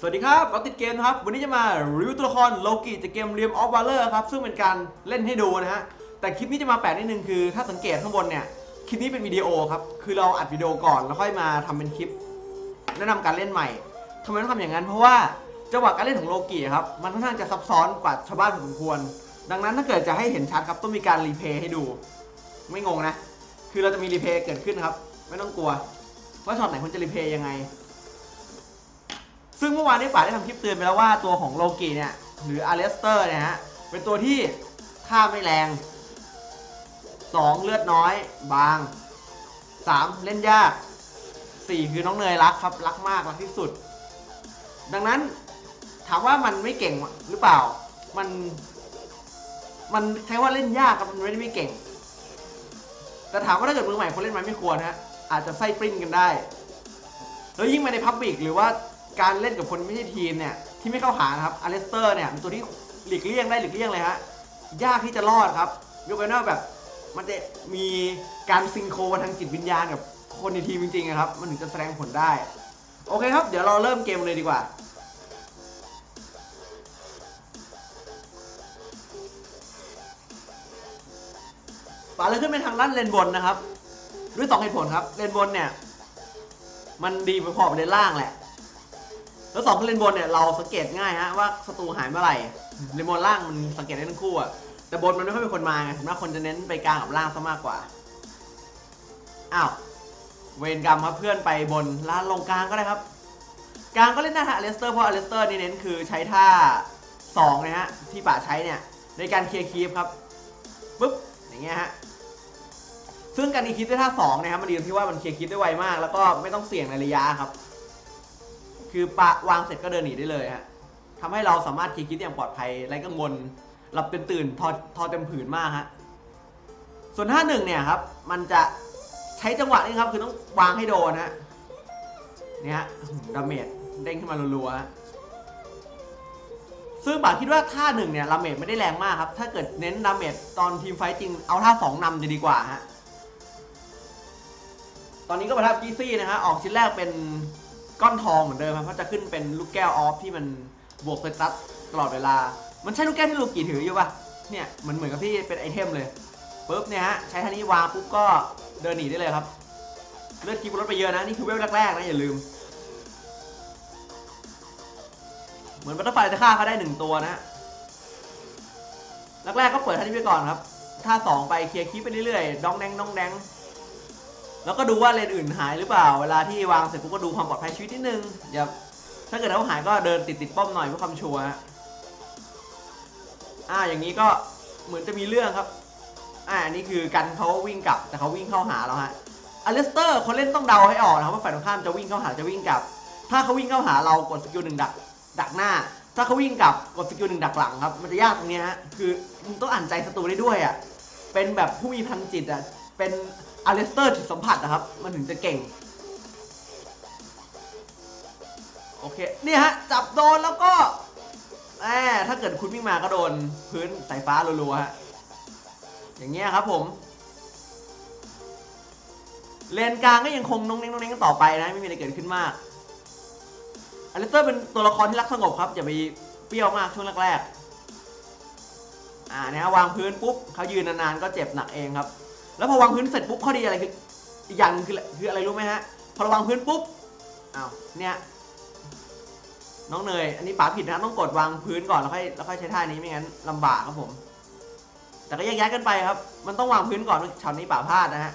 สวัสดีครับเราติดเกมนะครับ วันนี้จะมารีวิวตัวละครโลกิจากเกมเรียมออฟวาเลอร์ครับ ซึ่งเป็นการเล่นให้ดูนะฮะ แต่คลิปนี้จะมาแปลกนิดนึงคือ ถ้าสังเกตข้างบนเนี่ย คลิปนี้เป็นวิดีโอครับ คือเราอัดวิดีโอก่อนแล้วค่อยมาทำเป็นคลิป แนะนำการเล่นใหม่ทำไมต้องทำอย่างนั้น เพราะว่าจังหวะการเล่นของโลกิครับ มันค่อนข้างจะซับซ้อนกว่าชาวบ้านพอสมควร ดังนั้นถ้าเกิดจะให้เห็นชัดครับต้องมีการรีเพย์ให้ดู ไม่งงนะ คือเราจะมีรีเพย์เกิดขึ้นครับ ไม่ต้องกลัวว่าช็อตไหนควรจะรีเพย์ยังไง ซึ่งเมื่อวานนี้ป่าได้ทำคลิปเตือนไปแล้วว่าตัวของโลกิเนี่ย หรืออาเลสเตอร์เนี่ยฮะ เป็นตัวที่ท่าไม่แรง 2 เลือดน้อย บาง 3 เล่นยาก 4 คือน้องเนยรักครับ รักมาก รักที่สุด ดังนั้นถามว่ามันไม่เก่งหรือเปล่า มัน มันใช้ว่าเล่นยากครับ มันไม่ได้ไม่เก่ง แต่ถามว่าถ้าเกิดมือใหม่คนเล่นมันไม่ควรฮะ อาจจะไส้ปริ้นกันได้ แล้วยิ่งมาในพับบิกหรือว่า การเล่นกับคนไม่ใช่ทีมเนี่ยที่ไม่เข้าหานะครับอเลสเตอร์เนี่ยเป็นตัวที่หลีกเลี่ยงได้หลีกเลี่ยงเลยฮะยากที่จะรอดครับยกเว้นว่าแบบมันจะมีการซิงโครทางจิตวิญญาณกับคนในทีมจริงๆนะครับ มันถึงจะแสดงผลได้ โอเคครับ เดี๋ยวเราเริ่มเกมเลยดีกว่า ป่าเลยขึ้นเป็นทางด้านเลนบนนะครับ ด้วยสองเหตุผลครับ เลนบนเนี่ย มันดีไปพอกับเลนล่างแหละ แล้วสองเลนบนเนี่ยเราสังเกตง่ายฮะว่าศัตรูหายเมื่อไหร่เลนบนล่างมันสังเกตได้ทั้งคู่อะแต่บนมันไม่ค่อยเป็นคนมาไงส่วนมากคนจะเน้นไปกลางกับล่างซะมากกว่าอ้าวเวรกรรมครับเพื่อนไปบนล่างลงกลางก็ได้ครับกลางก็เล่นได้ฮะอเลสเตอร์เพราะอเลสเตอร์นี่เน้นคือใช้ท่า2นะฮะที่ป่าใช้เนี่ยในการเคลียร์คีฟครับปุ๊บอย่างเงี้ยฮะซึ่งการดีคิดด้วยท่า2นะครับมันดีตรงที่ว่ามันเคลียร์คิดได้ไวมาก แล้วก็ไม่ต้องเสี่ยงในระยะครับ คือปะวางเสร็จก็เดินหนีได้เลยฮะทำให้เราสามารถคีคิดอย่างปลอดภัยไร้กังวลหลับเป็นตื่นทอทอเต็มผืนมากฮะส่วนท่าหนึ่งเนี่ยครับ มันจะใช้จังหวะนี้ครับคือต้องวางให้โดนฮะเนี่ยฮะดาเมจเด้งขึ้นมารัวๆฮะซึ่งบาคิดว่าท่าหนึ่งเนี่ยดาเมจไม่ได้แรงมากครับ ถ้าเกิดเน้นดาเมจตอนทีมไฟต์จริงเอาท่าสองนำจะดีกว่าฮะตอนนี้ก็ประทับกีซี่นะฮะออกชิ้นแรกเป็น ก้อนทองเหมือนเดิมครับเพราะจะขึ้นเป็นลูกแก้วออฟที่มันบวกสตัสตลอดเวลา มันใช่ลูกแก้วที่ลูกกี่ถืออยู่ปะเนี่ยเหมือนเหมือนกับที่เป็นไอเทมเลยปุ๊บเนี่ยฮะใช้ท่านี้วางปุ๊บก็เดินหนีได้เลยครับ เลือดคีบลดไปเยอะนะนี่คือเวลแรกๆนะอย่าลืม เหมือนบัตเตอร์ไฟจะฆ่าเขาได้หนึ่งตัวนะฮะแรกๆก็เปิดท่านี้ไปก่อนครับท่าสองไปเคลียร์คีบไปเรื่อยๆดองแดงดองแดง แล้วก็ดูว่าเลนอื่นหายหรือเปล่า เวลาที่วางเสร็จปุ๊บก็ดูความปลอดภัยชีวิตนิดนึงอย่าถ้าเกิดเขาหายก็เดินติดติดป้อมหน่อยเพื่อความชัวร์ฮะอ่าอย่างนี้ก็เหมือนจะมีเรื่องครับ อ่านี่คือกันเขาวิ่งกลับแต่เขาวิ่งเข้าหาเราฮะอเลสเตอร์คนเล่นต้องเดาให้ออกนะครับว่าฝ่ายตรงข้ามจะวิ่งเข้าหาจะวิ่งกลับ ถ้าเขาวิ่งเข้าหาเรากดสกิลหนึ่งดักดักหน้า ถ้าเขาวิ่งกลับกดสกิลหนึ่งดักหลังครับ มันจะยากตรงนี้ฮะคือมึงต้องอ่านใจศัตรูได้ด้วยอะเป็นแบบผู้มีพลังจิตอะเป็น อเลสเตอร์จิตสัมผัสนะครับ มันถึงจะเก่ง โอเค นี่ฮะ จับโดนแล้วก็แหมถ้าเกิดคุณวิ่งมาก็โดนพื้นสายฟ้ารัวๆฮะ อย่างเงี้ยครับผม เลนกลางก็ยังคงนงเน้งนงเน้งต่อไปนะ ไม่มีอะไรเกิดขึ้นมากอเลสเตอร์เป็นตัวละครที่รักสงบครับอย่าไปเปรี้ยวมากช่วงแรกๆอ่าเนะฮะวางพื้นปุ๊บเขายืนนานๆก็เจ็บหนักเองครับ แล้วพอวางพื้นเสร็จปุ๊บข้อดีอะไรคืออีกอย่างคือคืออะไรรู้ไหมฮะ พอเราวางพื้นปุ๊บอ้าวเนี่ยน้องเนย อันนี้ป๋าผิดนะต้องกดวางพื้นก่อนแล้วค่อยแล้วค่อยใช้ท่านี้ไม่งั้นลำบากครับผม แต่ก็แยกย้ายกันไปครับ มันต้องวางพื้นก่อนช็อตนี้ป๋าพลาดนะฮะ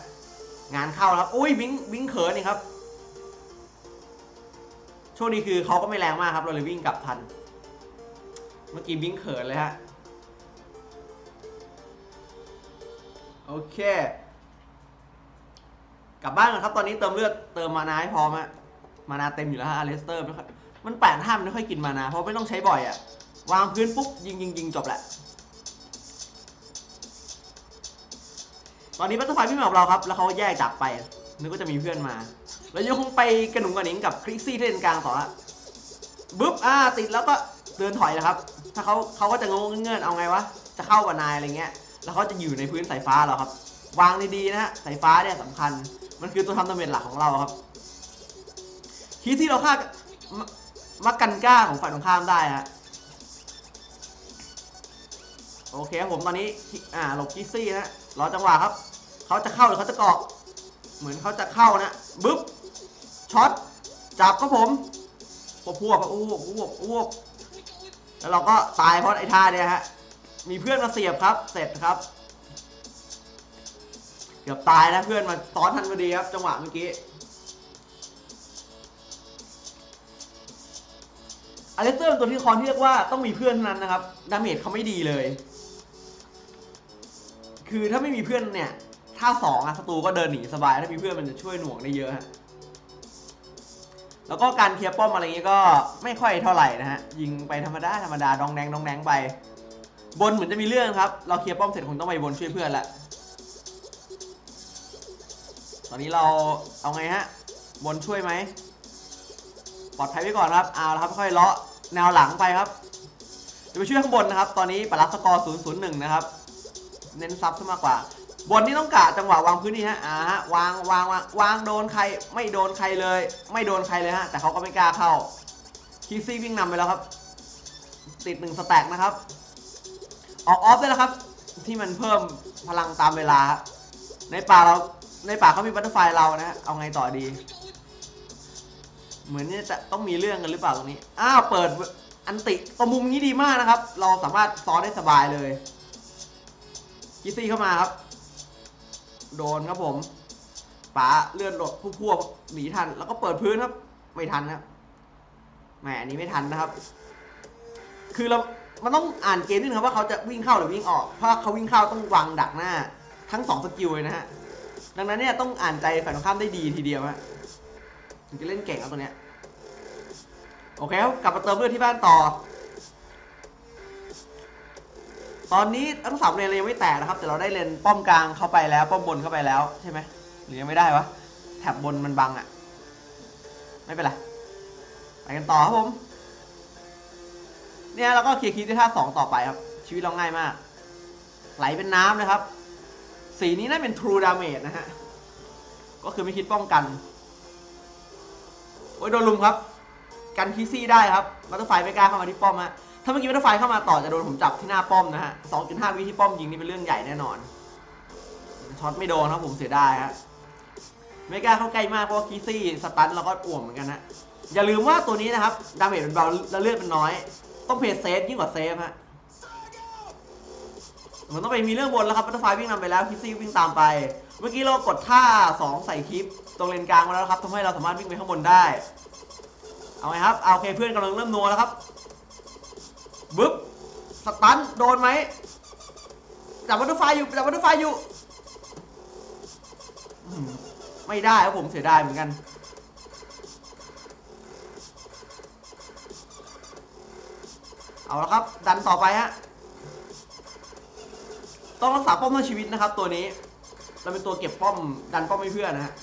งานเข้าแล้วครับอุ้ยบิงบิงเขินนี่ครับโชคดีคือเขาก็ไม่แรงมากครับเราเลยวิ่งกลับทัน เมื่อกี้บิงเขินเลยฮะ โอเค กลับบ้านกันครับ ตอนนี้เติมเลือดเติมมานาให้พร้อมฮะมานาเต็มอยู่แล้วฮะอเลสเตอร์ไม่ค่อยมันแปดห้ามไม่ค่อยกินมานาเพราะไม่ต้องใช้บ่อยอะวางพื้นปุ๊บยิงยิงยิงจบแหละ ตอนนี้บัตเตอร์ไฟวิ่งมากับเราครับ แล้วเขาแยกจากไป นึกว่าจะมีเพื่อนมา แล้วยังคงไปกระหนุงกระหนิงกับคริกซี่ที่เลนกลางต่อฮะบึ๊บอ่าติดแล้วก็เดินถอยนะครับ ถ้าเขาเขาก็จะงงเงื่อนเอาไงวะ จะเข้ากับนายอะไรเงี้ย แล้วเขาจะอยู่ในพื้นสายฟ้าเราครับ วางดีๆนะฮะสายฟ้าเนี่ยสำคัญ มันคือตัวทำดาเมจหลักของเราครับคีที่เราฆ่ามักกันก้าของฝ่ายตรงข้ามได้ฮะโอเคครับผมตอนนี้อ่าหลบกิซี่นะรอจังหวะครับเขาจะเข้าหรือเขาจะเกาะ เหมือนเขาจะเข้านะบึ๊บช็อตจับครับผมพวกพวกอ้วกอ้วกอ้วกแล้วเราก็ตายเพราะไอ้ท่าเนี่ยฮะ มีเพื่อนมาเสียบครับ เสร็จครับ เกือบตายนะเพื่อนมาซ้อนทันพอดีครับ จังหวะเมื่อกี้อเลสเตอร์เป็นตัวที่คอนที่เรียกว่าต้องมีเพื่อนเท่านั้นนะครับ ดาเมจเขาไม่ดีเลย คือถ้าไม่มีเพื่อนเนี่ย ถ้าสองอะศัตรูก็เดินหนีสบาย ถ้ามีเพื่อนมันจะช่วยหน่วงได้เยอะฮะ แล้วก็การเคลียร์ป้อมอะไรเงี้ยก็ไม่ค่อยเท่าไหร่นะฮะ ยิงไปธรรมดาธรรมดาดองแดงดองแดงไป บนเหมือนจะมีเรื่องครับ เราเคลียร์ป้อมเสร็จคงต้องไปบนช่วยเพื่อนละตอนนี้เราเอาไงฮะ บนช่วยไหม ปลอดภัยไว้ก่อนครับ เอาละครับ ค่อยเลาะแนวหลังไปครับ จะไปช่วยข้างบนนะครับ ตอนนี้ปรัสสกอร์001 นะครับ เน้นซับซะมากกว่า บนนี่ต้องกะจังหวะวางพื้นนี่ฮะ อ่าฮะ วางวางวางวางโดนใคร ไม่โดนใครเลย ไม่โดนใครเลยฮะ แต่เขาก็ไม่กล้าเข้า คีซี่วิ่งนำไปแล้วครับ ติดหนึ่งสแต็กนะครับ ออกออฟได้แล้วครับ ที่มันเพิ่มพลังตามเวลา ในป่าเราในป่าเขามีบัตเตอร์ไฟเรานะฮะเอาไงต่อดี เหมือนจะต้องมีเรื่องกันหรือเปล่าตรงนี้ อ้าวเปิดอันติตรงมุมนี้ดีมากนะครับ เราสามารถซ้อนได้สบายเลยกิซี่เข้ามาครับ โดนครับผมป๋าเลื่อนรถผู้พวกหนีทัน แล้วก็เปิดพื้นครับ ไม่ทันครับแหมอันนี้ไม่ทันนะครับ คือเรา มันต้องอ่านเกมนิดนึงครับว่าเขาจะวิ่งเข้าหรือวิ่งออก เพราะเขาวิ่งเข้าต้องวางดักหน้า ทั้งสองสกิลเลยนะฮะ ดังนั้นเนี่ยต้องอ่านใจฝ่ายตรงข้ามได้ดีทีเดียวฮะถึงจะเล่นเก่งเอาตัวเนี้ย โอเคครับกลับมาเติมเลือดที่บ้านต่อ ตอนนี้ทั้งสามเลนเรายังไม่แตกนะครับ แต่เราได้เลนป้อมกลางเข้าไปแล้วป้อมบนเข้าไปแล้วใช่ไหมหรือยังไม่ได้วะแถบบนมันบังอะ่ะ ไม่เป็นไรไปกันต่อครับผม เนี่ยเราก็เคลียร์คีย์ที่ท่าสองต่อไปครับ ชีวิตเราง่ายมาก ไหลเป็นน้ำนะครับ สีนี้น่าเป็น True Damage นะฮะ ก็คือไม่คิดป้องกัน โอ้ยโดนลุมครับ กันคีซี่ได้ครับบัตเตอร์ไฟไม่กล้าเข้ามาที่ป้อมฮะถ้าเมื่อกี้บัตเตอร์ไฟเข้ามาต่อจะโดนผมจับที่หน้าป้อมนะฮะ2.5วิที่ป้อมยิงนี่เป็นเรื่องใหญ่แน่นอนช็อตไม่โดนครับผมเสียดายฮะไม่กล้าเข้าใกล้มากเพราะว่าคีซี่สตันเราก็อ่วมเหมือนกันนะอย่าลืมว่าตัวนี้นะครับดาเมจมันเบาและเลือดมันน้อย ต้องเพย์เซฟยิ่งกว่าเซฟฮะมันต้องไปมีเรื่องบนแล้วครับบัตเตอร์ไฟวิ่งนำไปแล้วคิซี่วิ่งตามไป เมื่อกี้เรากดท่า 2 ใส่คลิปตรงเลนกลางมาแล้วครับทำให้เราสามารถวิ่งไปข้างบนได้ เอาไงครับ เอาโอเคเพื่อนกำลังเริ่มนัวแล้วครับบึ๊บสตันโดนไหมจับบัตเตอร์ไฟอยู่จับบัตเตอร์ไฟอยู่ ไม่ได้ครับผมเสียดายเหมือนกัน เอาละครับ ดันต่อไปฮะ ต้องรักษาป้อมเพื่อชีวิตนะครับ ตัวนี้ เราเป็นตัวเก็บป้อม ดันป้อมให้เพื่อนนะฮะ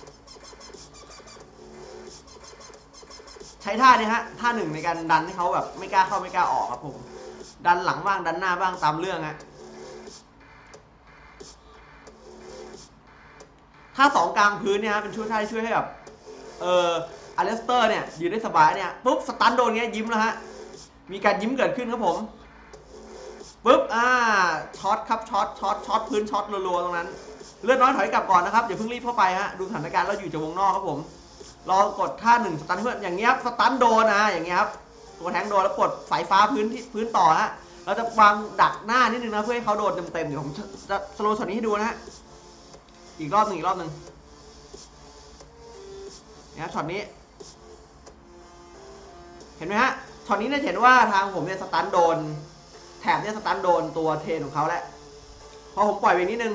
ใช้ท่านี้ฮะ ท่าหนึ่งในการดันให้เขาแบบไม่กล้าเข้าไม่กล้าออกครับผม ดันหลังบ้างดันหน้าบ้างตามเรื่องฮะถ้าสองกลางพื้นเนี่ยฮะเป็นช่วยท่าที่ช่วยให้แบบ เอออเลสเตอร์เนี่ยยืนได้สบายเนี่ยปุ๊บสตันโดนเงี้ยยิ้มแล้วฮะ มีการยิ้มเกิดขึ้นครับผมปุ๊บอ่าช็อตครับช็อตช็อตช็อตพื้นช็อตรัวๆตรงนั้น เลือดน้อยถอยกลับก่อนนะครับอย่าเพิ่งรีบเข้าไปฮะดูสถานการณ์เราอยู่จากวงนอกครับผม เรอกดท่าหนึ่งสตันเพื่อนอย่างเงี้ยครับสตันโดนนะอย่างเงี้ยครับตัวแทงโดนแล้วกดสายฟ้าพื้นที่พื้นต่อฮะเราจะวางดักหน้านิดนึงนะเพื่อให้เขาโดนเต็มๆเดี๋ยวผมจะสโลว์ช็อตนี้ให้ดูนะฮะอีกรอบหนึ่งอีกรอบหนึ่งเนี่ยช็อตนี้ เห็นไหมฮะ อตนี้เนี่ยเห็นว่าทางผมเนี่ยสตันโดน แถบเนี่ยสตันโดนตัวเทนของเขาแล้วพอผมปล่อยไปนิดนึง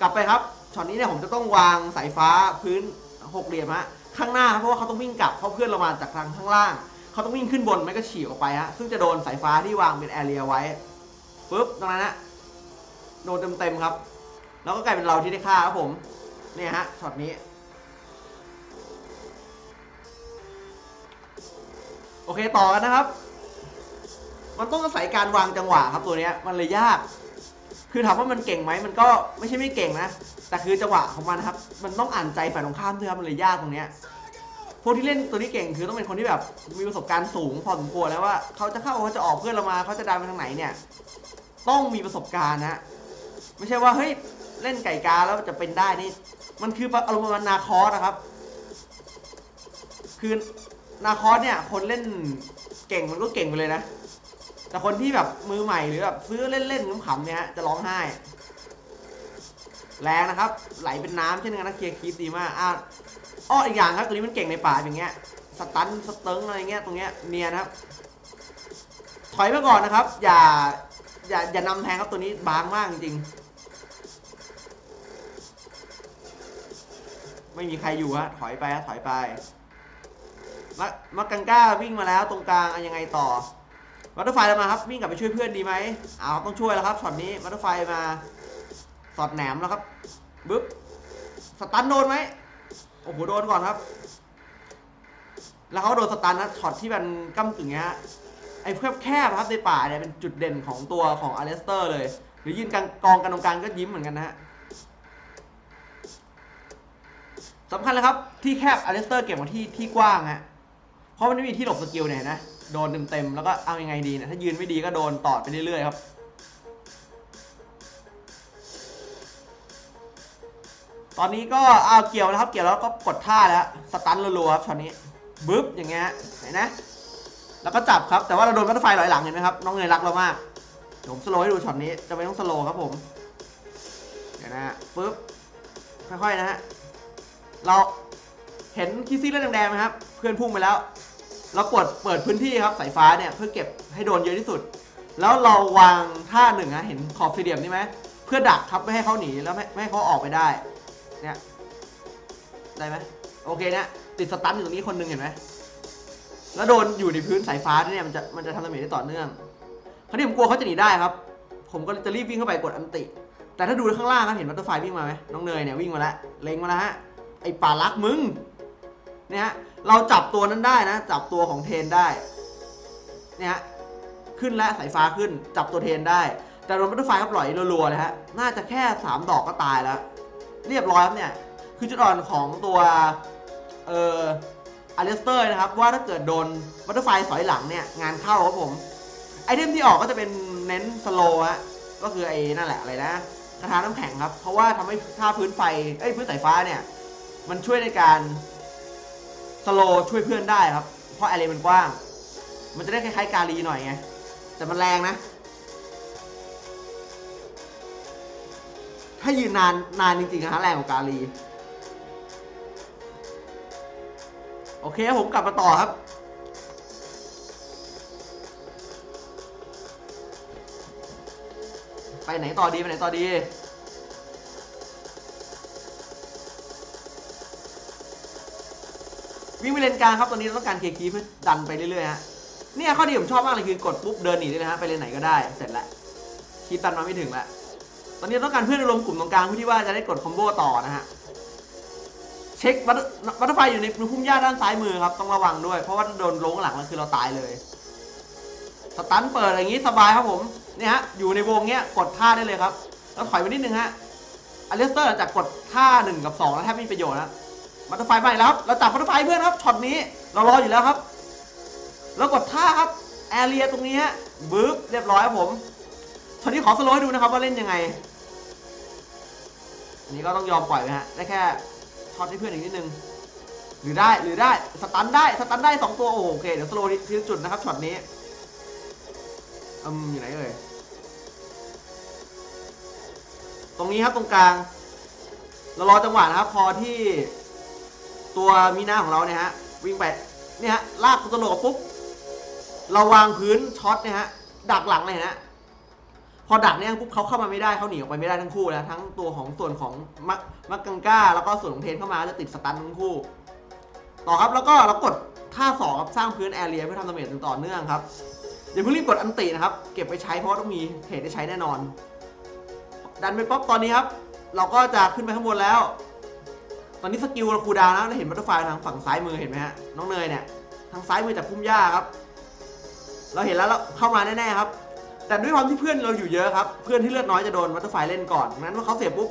กลับไปครับช็อตนี้เนี่ยผมจะต้องวางสายฟ้าพื้นหกเหลี่ยมฮะข้างหน้าเพราะว่าเขาต้องวิ่งกลับเพราะเพื่อนเรามาจากทางข้างล่าง เขาต้องวิ่งขึ้นบนไม่ก็ฉีกออกไปฮะซึ่งจะโดนสายฟ้าที่วางเป็นแอเรียไว้ปุ๊บตรงนั้นฮะโดนเต็มๆครับ แล้วก็กลายเป็นเราที่ได้ฆ่าครับผมเนี่ยฮะช็อตนี้ โอเคต่อกันนะครับ มันต้องอาศัยการวางจังหวะครับตัวเนี้ยมันเลยยาก คือถามว่ามันเก่งไหมมันก็ไม่ใช่ไม่เก่งนะ แต่คือจังหวะของมันครับ มันต้องอ่านใจฝ่ายตรงข้ามด้วยครับมันเลยยากตรงเนี้ยพวกที่เล่นตัวนี้เก่งคือต้องเป็นคนที่แบบมีประสบการณ์สูงพอสมควรแล้วว่าเขาจะเข้าเขาจะออกเพื่อนเรามาเขาจะดันไปทางไหนเนี่ย ต้องมีประสบการณ์นะไม่ใช่ว่าเฮ้ยเล่นไก่กาแล้วจะเป็นได้นี่ มันคืออารมณ์มาณนาคอสนะครับ คือ นาคอสเนี่ยคนเล่นเก่งมันก็เก่งไปเลยนะ แต่คนที่แบบมือใหม่หรือแบบซื้อเล่นๆขำๆเนี่ยจะร้องไห้ แรงนะครับ ไหลเป็นน้ำเช่นกันนะเคลียร์คีปดีมากอะอ้ออีกอย่างครับตัวนี้มันเก่งในป่าอย่างเงี้ยสตันสเติงอะไรเงี้ยตรงเนี้ยเนียนะครับ ถอยไปก่อนนะครับ อย่าอย่าอย่านำแทงครับตัวนี้บางมากจริงๆไม่มีใครอยู่ฮะถอยไปฮะถอยไป มามากังก้าวิ่งมาแล้วตรงกลางอะยังไงต่อวัตเตอร์ไฟมาครับวิ่งกลับไปช่วยเพื่อนดีไหมอ้าวต้องช่วยแล้วครับช็อตนี้วัตเตอร์ไฟมาสอดแหนมแล้วครับบึ๊บสตันโดนไหมโอ้โหโดนก่อนครับ แล้วเขาโดนสตันนะช็อตที่มันก้ากึ่งเงี้ยไอ้แคบแคบๆครับในป่าเนี่ยเป็นจุดเด่นของตัวของอเลสเตอร์เลย หรือยืนกลางกองกันตรงกลางก็ยิ้มเหมือนกันนะฮะสำคัญเลยครับที่แคบอเลสเตอร์เก็บมาที่ที่กว้างฮะ เพราะมันไม่มีที่หลบสกิลเนี่ยนะ โดนเต็มๆ แล้วก็เอายังไงดีเนี่ยถ้ายืนไม่ดีก็โดนตอดไปเรื่อยๆครับ ตอนนี้ก็เอาเกี่ยวนะครับ เกี่ยวแล้วก็กดท่าแล้วสตันรัวๆครับช็อตนี้บึ๊บอย่างเงี้ยเห็นนะ แล้วก็จับครับ แต่ว่าเราโดนบัตเตอร์ไฟลอยหลังเห็นไหมครับน้องเนยรักเรามากผมสโลว์ให้ดูช็อตนี้จะไม่ต้องสโลว์ครับผมเดี๋ยวนะฮะปึ๊บค่อยๆนะฮะเราเห็นคิซี่เลือดแดงๆไหมครับ เพื่อนพุ่งไปแล้ว เรากดเปิดพื้นที่ครับสายฟ้าเนี่ยเพื่อเก็บให้โดนเยอะที่สุด แล้วเราวางท่าหนึ่งนะเห็นขอบสี่เหลี่ยมนี่ไหมเพื่อดักครับไม่ให้เขาหนีแล้วไม่ไม่ให้เขาออกไปได้เนี่ยได้ไหมโอเคเนี่ยติดสตันอยู่ตรงนี้คนหนึงเห็นไหมแล้วโดนอยู่ในพื้นสายฟ้าเนี่ยมันจะมันจะทำดาเมจได้ต่อเนื่องคราวนี้ผมกลัวเขาจะหนีได้ครับ ผมก็จะรีบวิ่งเข้าไปกดอันติ แต่ถ้าดูข้างล่างครับเห็นบัตเตอร์ไฟวิ่งมาไหมน้องเนยเนี่ยวิ่งมาแล้วเล็งมาแล้วฮะไอ้ป่ารักมึง เนี่ยฮะเราจับตัวนั้นได้นะ จับตัวของเทนได้เนี่ยฮะขึ้นแล้วสายฟ้าขึ้นจับตัวเทนได้ แต่โดนบัตเตอร์ไฟครับปล่อยรัวๆเลยฮะน่าจะแค่สามดอกก็ตายแล้ว เรียบร้อยครับเนี่ย คือจุดอ่อนของตัวเอ่ออเลสเตอร์นะครับ ว่าถ้าเกิดโดนบัตเตอร์ไฟสอยหลังเนี่ย งานเข้าครับผม ไอเทมที่ออกก็จะเป็นเน้นสโลว์ฮะก็คือไอ้นั่นแหละอะไรนะกระทาน้ำแข็งครับ เพราะว่าทำให้ถ้าพื้นไฟเอ้ยพื้นสายฟ้าเนี่ย มันช่วยในการ สโลช่วยเพื่อนได้ครับ เพราะแอเรียมันกว้าง มันจะได้คล้ายๆกาลีหน่อยไง แต่มันแรงนะ ถ้ายืนนานนานจริงๆนะฮะแรงกว่ากาลี โอเคผมกลับมาต่อครับไปไหนต่อดี ไปไหนต่อดี วิ่งไปเลนกลางครับตอนนี้เราต้องการเคคีเพื่อดันไปเรื่อยๆฮะเนี่ยข้อดีผมชอบมากเลยคือกดปุ๊บเดินหนีได้เลยฮะไปเลนไหนก็ได้เสร็จแล้วคีตันมาไม่ถึงล้วตอนนี้ต้องการเพื่อนรวมกลุ่มตรงกลางเพื่อที่ว่าจะได้กดคอมโบต่อนะฮะเช็ควัตรไฟอยู่ในพุ่มหญ้าด้านซ้ายมือครับต้องระวังด้วย เพราะว่าโดนลงหลังแล้วคือเราตายเลยสตันเปิดอย่างนี้สบายครับผมเนี่ยฮะอยู่ในวงเนี้ยกดท่าได้เลยครับแล้วถอยไปนิดนึงฮะอเลสเตอร์จากกดท่าหนึ่งกับสองแล้วแทบไม่มีประโยชน์นะ บัตเตอร์ไฟไปแล้วครับเราจับบัตเตอร์ไฟเพื่อนครับช็อตนี้เรารออยู่แล้วครับ แล้วกดท่าครับแอเรียตรงนี้บึ๊บเรียบร้อยครับผมช็อตนี้ขอสโลว์ให้ดูนะครับว่าเล่นยังไงอันนี้ก็ต้องยอมปล่อยไปฮะได้แค่ช็อตให้เพื่อนอีกนิดนึงหรือได้หรือได้สตันได้สตันได้สองตัวโอเคเดี๋ยวสโลว์ทีละจุดนะครับช็อตนี้อืมอยู่ไหนเอ่ยตรงนี้ครับตรงกลางเรารอจังหวะนะครับพอที่ ตัวมีหน้าของเราเนี่ยฮะวิ่งไปเนี่ยฮะลากตัวโลกปุ๊บเราวางพื้นช็อตเนี่ยฮะดักหลังเลยนะพอดักเนี่ยปุ๊บเขาเข้ามาไม่ได้เขาหนีออกไปไม่ได้ทั้งคู่แล้วทั้งตัวของส่วนของมักมักกังก้า แล้วก็ส่วนของเทนเข้ามาจะติดสตันทั้งคู่ ต่อครับแล้วก็เรากดท่าสองครับสร้างพื้นแอเรียเพื่อทำดาเมจต่อเนื่องครับอย่าเพิ่งรีบกดอันตินะครับ เก็บไปใช้เพราะต้องมีเหตุได้ใช้แน่นอน ดันไปป๊อปตอนนี้ครับ เราก็จะขึ้นไปข้างบนแล้ว ตอนนี้สกิลเราคูดาวน์แล้วเราเห็นบัตเตอร์ไฟทางฝั่งซ้ายมือเห็นไหมฮะน้องเนยเนี่ยทางซ้ายมือจากพุ่มหญ้าครับ เราเห็นแล้วเราเข้ามาแน่ๆครับ แต่ด้วยความที่เพื่อนเราอยู่เยอะครับ เพื่อนที่เลือดน้อยจะโดนวัตเตอร์ไฟเล่นก่อนงั้นว่าเขาเสียปุ๊บ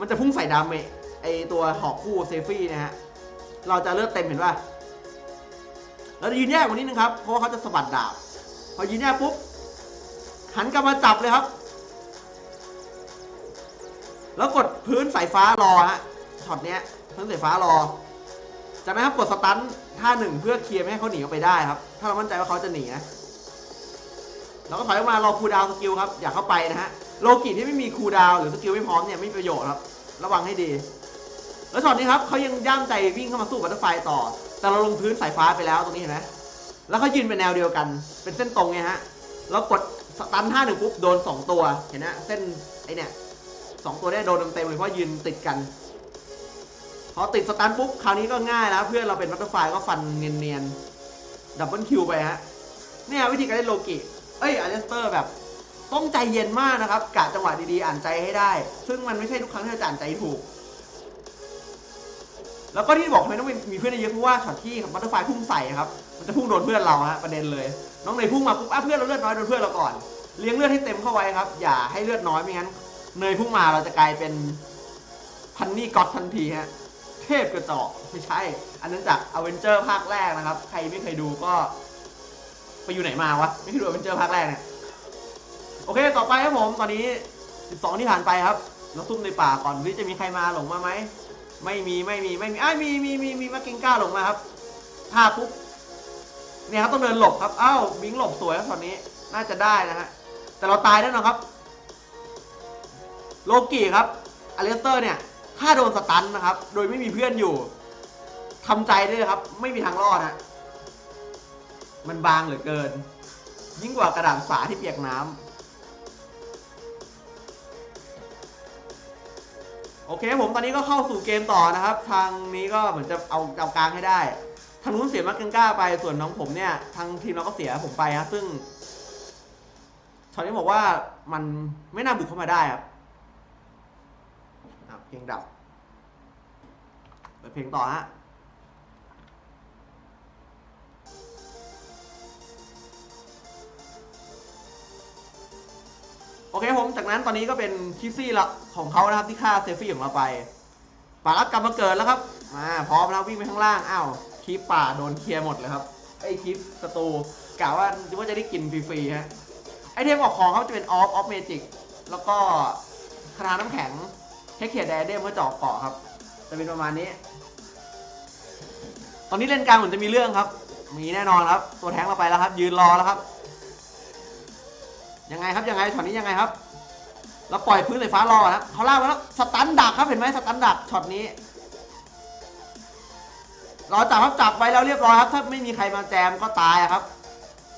มันจะพุ่งใส่ดาเมจไอตัวหอกคู่เซฟี่นะฮะเราจะเลือดเต็มเห็นป่ะแล้วยืนแยกกว่านี้นึงครับเพราะว่าเขาจะสะบัดดาบพอยืนแยกปุ๊บหันกลับมาจับเลยครับ แล้วกดพื้นสายฟ้ารอฮะ ช็อตเนี้ยพื้นสายฟ้ารอจากนั้นครับกดสตันท่าหนึ่งเพื่อเคลียร์ไม่ให้เขาหนีออกไปได้ครับ ถ้าเรามั่นใจว่าเขาจะหนีนะเราก็ถอยออกมารอคูดาวสกิลครับ อย่าเข้าไปนะฮะโลกิที่ไม่มีคูดาวหรือสกิลไม่พร้อมเนี่ยไม่มีประโยชน์ครับ ระวังให้ดี แล้วช็อตนี้ครับเขายังย่ามใจวิ่งเข้ามาสู้บัตเตอร์ไฟต่อ แต่เราลงพื้นสายฟ้าไปแล้วตรงนี้เห็นไหมแล้วเขายืนเป็นแนวเดียวกัน เป็นเส้นตรงไงฮะแล้วกดสตันท่าหนึ่งปุ๊บโดนสองตัวเห็นไหมเส้นไอเนี่ยสองตัวได้โดนเต็มๆเลยเพราะยืนติดกัน พอติดสตันปุ๊บคราวนี้ก็ง่ายแล้ว เพื่อนเราเป็นบัตเตอร์ไฟก็ฟันเนียนๆดับเบิลคิวไปฮะเนี่ยวิธีการเล่นโลกิเอ้ยอเลสเตอร์แบบต้องใจเย็นมากนะครับกะจังหวะดีๆอ่านใจให้ได้ ซึ่งมันไม่ใช่ทุกครั้งที่เราจะอ่านใจถูก แล้วก็ที่บอกทำไมต้องมีเพื่อนเยอะเพราะว่าช็อตที่บัตเตอร์ไฟพุ่งใส่ครับมันจะพุ่งโดนเพื่อนเราฮะประเด็นเลย น้องเนยพุ่งมาปุ๊บอะเพื่อนเราเลือดน้อยโดนเพื่อนเราก่อนเลี้ยงเลือดให้เต็มเข้าไว้ครับ อย่าให้เลือดน้อยไม่งั้นเนยพุ่งมาเราจะกลายเป็นพันนี่ก็อตทันทีฮะ เทพกระจอกไม่ใช่ อันนั้นจากอเวนเจอร์ภาคแรกนะครับ ใครไม่เคยดูก็ ไปอยู่ไหนมาวะ ไม่เคยดูอเวนเจอร์ภาคแรกเนี่ย โอเค ต่อไปครับผม ตอนนี้ 12 ที่ผ่านไปครับ เราซุ่มในป่าก่อนที่จะมีใครมาหลงมาไหม ไม่มี ไม่มี ไม่มีอ้ามีมีมีมีมากิงก้าหลงมาครับท่าปุ๊บ เนี่ยครับต้องเดินหลบครับ อ้าวบิงหลบสวยครับตอนนี้ น่าจะได้นะฮะ แต่เราตายแน่นอนครับ โลกิครับอเลสเตอร์เนี่ย ถ้าโดนสตันนะครับ โดยไม่มีเพื่อนอยู่ทำใจด้เลยครับ ไม่มีทางรอดฮะมันบางเหลือเกิน ยิ่งกว่ากระดาษสาที่เปียกน้ำโอเคผมตอนนี้ก็เข้าสู่เกมต่อนะครับ ทางนี้ก็เหมือนจะเอาเอากลางให้ได้ทางนู้นเสียมากังก้าไปส่วนน้องผมเนี่ย ทางทีมเราก็เสียผมไปฮะซึ่งชอตนี้บอกว่ามันไม่น่าบุกเข้ามาได้ครับเพลงดับ ปิดเพลงต่อฮะโอเคผมจากนั้นตอนนี้ก็เป็นคิซี่ละของเขานะครับที่ฆ่าเซฟี่ของเราไปป่ารับกลับมาเกิดแล้วครับมาพร้อมแล้ววิ่งไปข้างล่างอ้าวคลิปป่าโดนเคลียร์หมดเลยครับไอคลิปสตูกะว่าว่าจะได้กินฟรีๆฮะไอเทมออกของเขาจะเป็นออฟออฟเมจิกแล้วก็คาถาน้ำแข็งเทคเคียร์แดเดมเมื่อจาะเกาะครับ จะเป็นประมาณนี้ ตอนนี้เล่นกลางเหมือนจะมีเรื่องครับ มีแน่นอนครับ ตัวแทงเราไปแล้วครับ ยืนรอแล้วครับ ยังไงครับยังไงช็อตนี้ยังไงครับ เราปล่อยพื้นสายฟ้ารอนะเขาลากมาแล้วสตันดักครับเห็นไหมสตันดักช็อตนี้รอจับครับจับไว้แล้วเรียบร้อยครับ ถ้าไม่มีใครมาแจมก็ตายครับ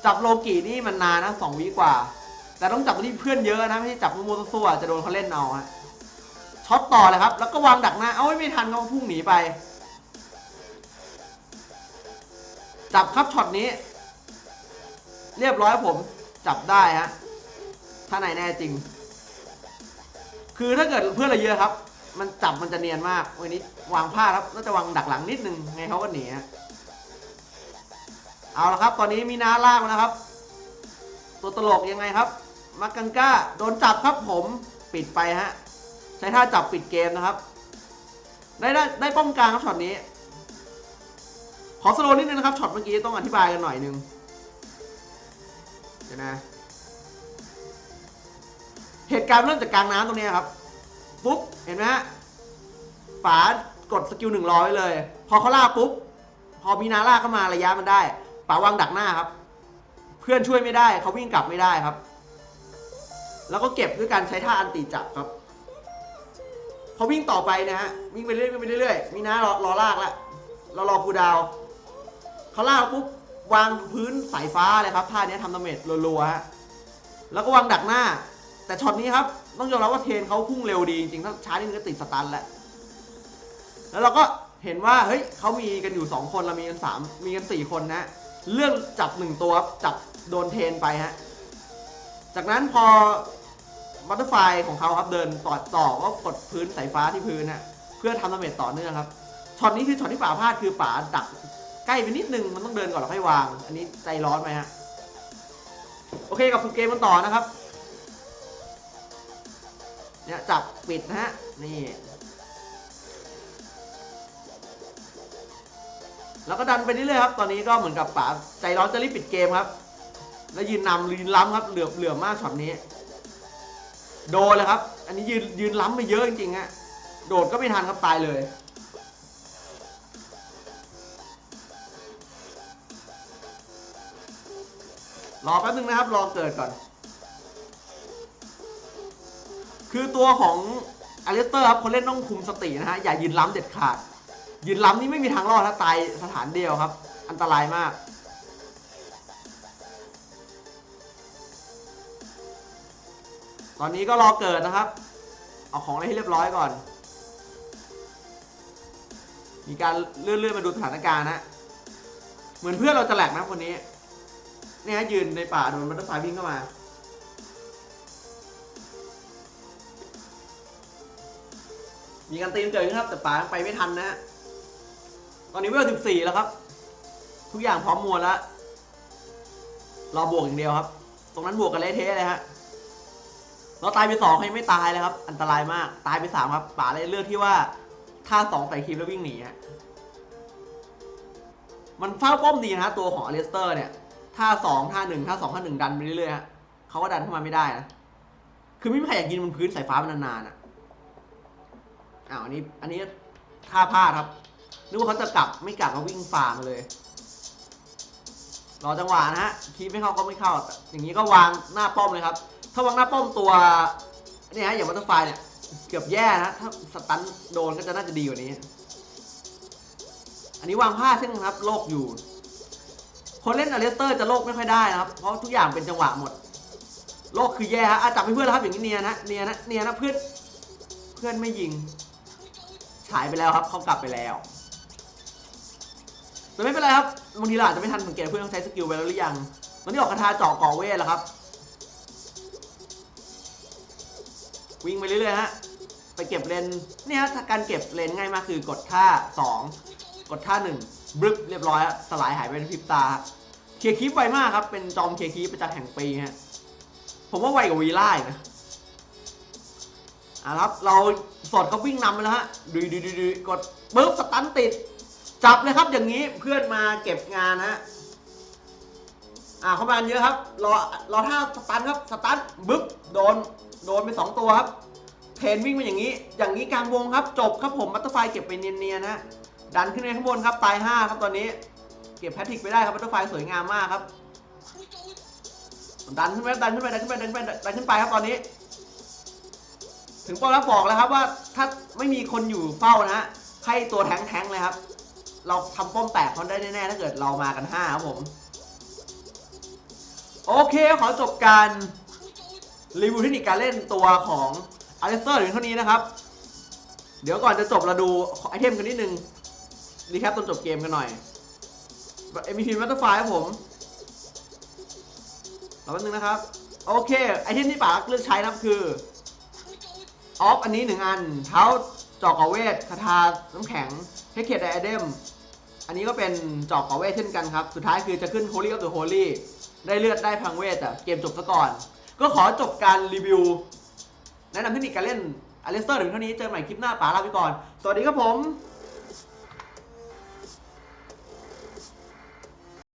จับโลกินี่มันนานนะสองวิกว่า แต่ต้องจับที่เพื่อนเยอะนะไม่ใช่จับมัวๆซั่วๆจะโดนเขาเล่นเอาฮะช็อตต่อเลยครับ แล้วก็วางดักหน้า เอาไว้ไม่ทันเขาพุ่งหนีไป จับครับช็อตนี้ เรียบร้อยผมจับได้ฮะถ้าไหนแน่จริง คือถ้าเกิดเพื่อนเราเยอะครับ มันจับมันจะเนียนมากวันนี้วางผ้าครับแล้วจะวางดักหลังนิดนึงไงเขาก็หนีฮะเอาละครับ ตอนนี้มีน้าลากมานะครับ ตัวตลกยังไงครับมากังก้าโดนจับครับผมปิดไปฮะใช้ท่าจับปิดเกมนะครับ ได้ได้ได้ป้องกันครับช็อตนี้ ขอสโลว์นิดนึงนะครับช็อตเมื่อกี้ต้องอธิบายกันหน่อยนึงเดี๋ยวนะ เหตุการณ์เริ่มจากกลางน้ำตรงนี้ครับ ปุ๊บ เห็นไหมฮะป๋ากดสกิลหนึ่งร้อยเลย พอเขาลากปุ๊บ พอมีนาลากเข้ามาระยะมันได้ป๋าวางดักหน้าครับ เพื่อนช่วยไม่ได้เขาวิ่งกลับไม่ได้ครับ แล้วก็เก็บด้วยการใช้ท่าอันติจับครับพอวิ่งต่อไปนะฮะวิ่งไปเรื่อยๆวิ่งไปเรื่อยมีนารอรอลากแล้วเรารอคูดาว เขาลากปุ๊บวางพื้นสายฟ้าเลยครับท่านี้ทำดาเมจรัวๆฮะแล้วก็วางดักหน้า แต่ช็อตนี้ครับต้องยอมรับว่าเทนเขาพุ่งเร็วดีจริงๆถ้าช้านิดนึงก็ติดสตันแล้วแล้วเราก็เห็นว่าเฮ้ยเขามีกันอยู่ 2 คนเรามีกัน3มีกัน 4 คนนะเรื่องจับ 1 ตัวครับจับโดนเทนไปฮะจากนั้นพอบัตเตอร์ไฟของเขาครับเดินต่อต่อก็กดพื้นสายฟ้าที่พื้นนะเพื่อทำดาเมจต่อเนื่องครับช็อตนี้คือช็อตที่ป่าพลาดคือป่าดัก ใกล้ไปนิดนึงมันต้องเดินก่อนแล้วค่อยวาง อันนี้ใจร้อนไหมฮะ โอเคกับสู่เกมกันต่อนะครับ เนี่ยจับปิดนะฮะ นี่ แล้วก็ดันไปเรื่อยๆครับ ตอนนี้ก็เหมือนกับป๋าใจร้อนจะรีบปิดเกมครับ แล้วยืนนำยืนล้ำครับ เหลือบเหลือมากช็อตนี้ โดนเลยครับ อันนี้ยืนยืนล้ำไปเยอะจริงๆฮะ โดดก็ไม่ทันครับตายเลย รอแป๊บนึงนะครับ รอเกิดก่อน คือตัวของอเลสเตอร์ครับคนเล่นต้องคุมสตินะฮะ อย่ายืนล้ำเด็ดขาด ยืนล้ำนี่ไม่มีทางรอดถ้าตายสถานเดียวครับ อันตรายมาก ตอนนี้ก็รอเกิดนะครับ เอาของอะไรให้เรียบร้อยก่อน มีการเลื่อนๆมาดูสถานการณ์นะ เหมือนเพื่อนเราจะแหลกนะคนนี้ เนี่ยฮะยืนในป่าโดนบัตเตอร์ไฟวิ่งเข้ามามีการตีนเกิดขึ้นครับ แต่ป่าไปไม่ทันนะฮะตอนนี้เวล14 แล้วครับ ทุกอย่างพร้อมมวลแล้วรอบวกอย่างเดียวครับ ตรงนั้นบวกกันเละเทะเลยฮะเราตายไปสองเขายังไม่ตายเลยครับ อันตรายมากตายไปสามครับ ป่าเลยเลือกที่ว่าท่าสองใส่คลิปแล้ววิ่งหนีฮะมันเฝ้าป้อมดีนะฮะตัวของอเลสเตอร์เนี่ย ท่าสองท่าหนึ่งท่าสองท่าหนึ่งดันไปเรื่อยๆฮะเขาก็ดันเข้ามาไม่ได้นะคือไม่มีใครอยากยืนบนพื้นสายฟ้ามันนานๆอะอ้าวอันนี้ อันนี้ท่าพลาดครับนึกว่าเขาจะกลับไม่กลับมาวิ่งฝ่ามาเลยรอจังหวะนะฮะคีบไม่เข้าก็ไม่เข้า อย่างนี้ก็วางหน้าป้อมเลยครับ ถ้าวางหน้าป้อมตัวเนี่ยฮะอย่างวัตเตอร์ไฟเนี่ยเกือบแย่นะถ้าสตันโดนก็จะน่าจะดีกว่านี้ อันนี้วางผ้าเช่นกันครับโลกอยู่ คนเล่นอเลสเตอร์จะโลกไม่ค่อยได้นะครับ เพราะทุกอย่างเป็นจังหวะหมด โลกคือแย่ฮะอะจับเพื่อนแล้วครับอย่างนี้เนียนนะเนียนนะเนียนนะเพื่อนเพื่อนไม่ยิงฉายไปแล้วครับเขากลับไปแล้วแต่ไม่เป็นไรครับบางทีเราอาจจะไม่ทันสังเกตเพื่อนต้องใช้สกิลไปแล้วหรือยังตอนนี้ออกคาถาเจาะก่อเวทแล้วครับ วิ่งไปเรื่อยๆฮะไปเก็บเลนเนี่ยฮะการเก็บเลนง่ายมากคือกดท่า 2 กดท่า 1 บลึบเรียบร้อยฮะสลายหายไปในพริบตา เคลียร์คีปไวมากครับ เป็นจอมเคลียร์คีปประจำแห่งปีฮะ ผมว่าไวกว่าวีล่าอีกนะอะครับ เราสอดเขาวิ่งนำไปแล้วฮะดูดูดูดูกดปึ๊บสตันติด จับเลยครับอย่างนี้เพื่อนมาเก็บงานฮะอ่าเข้ามาเยอะครับ รอรอท่าสตันครับสตันบึ๊บโดนโดนไปสองตัวครับเทนวิ่งมาอย่างนี้ อย่างนี้กลางวงครับ จบครับผมบัตเตอร์ไฟเก็บไปเนียนๆนะ ดันขึ้นไปข้างบนครับตาย5ครับตอนนี้ เก็บแพทริกไปได้ครับบัตเตอร์ไฟสวยงามมากครับ ดันขึ้นไปดันขึ้นไปดันขึ้นไปดันขึ้นไปดันขึ้นไปครับตอนนี้ ถึงปอแล้วบอกแล้วครับว่าถ้าไม่มีคนอยู่เฝ้านะฮะให้ตัวแทงแทงเลยครับ เราทำป้อมแตกเขาได้แน่ๆถ้าเกิดเรามากัน5ครับผม โอเคขอจบการรีวิวเทคนิคการเล่นตัวของอเลสเตอร์ถึงเท่านี้นะครับ เดี๋ยวก่อนจะจบเราดูไอเทมกันนิดนึง รีแคปตอนจบเกมกันหน่อย MVP มัตเตอร์ไฟครับผมรอแป๊บนึงนะครับ โอเค ไอเทมที่ป๋าเลือกใช้นะครับคือ ออฟอันนี้หนึ่งอัน เท้าจอกกอเวทคาถาน้ำแข็งเทคเคดไดอะเดมอันนี้ก็เป็นจอกกอเวทเช่นกันครับ สุดท้ายคือจะขึ้น Holy of the Holy ได้เลือดได้พลังเวทแต่เกมจบซะก่อน ก็ขอจบการรีวิว แนะนำเทคนิคการเล่นอเลสเตอร์ถึงเท่านี้ เจอกันใหม่คลิปหน้าป๋าลาไปก่อน สวัสดีครับผม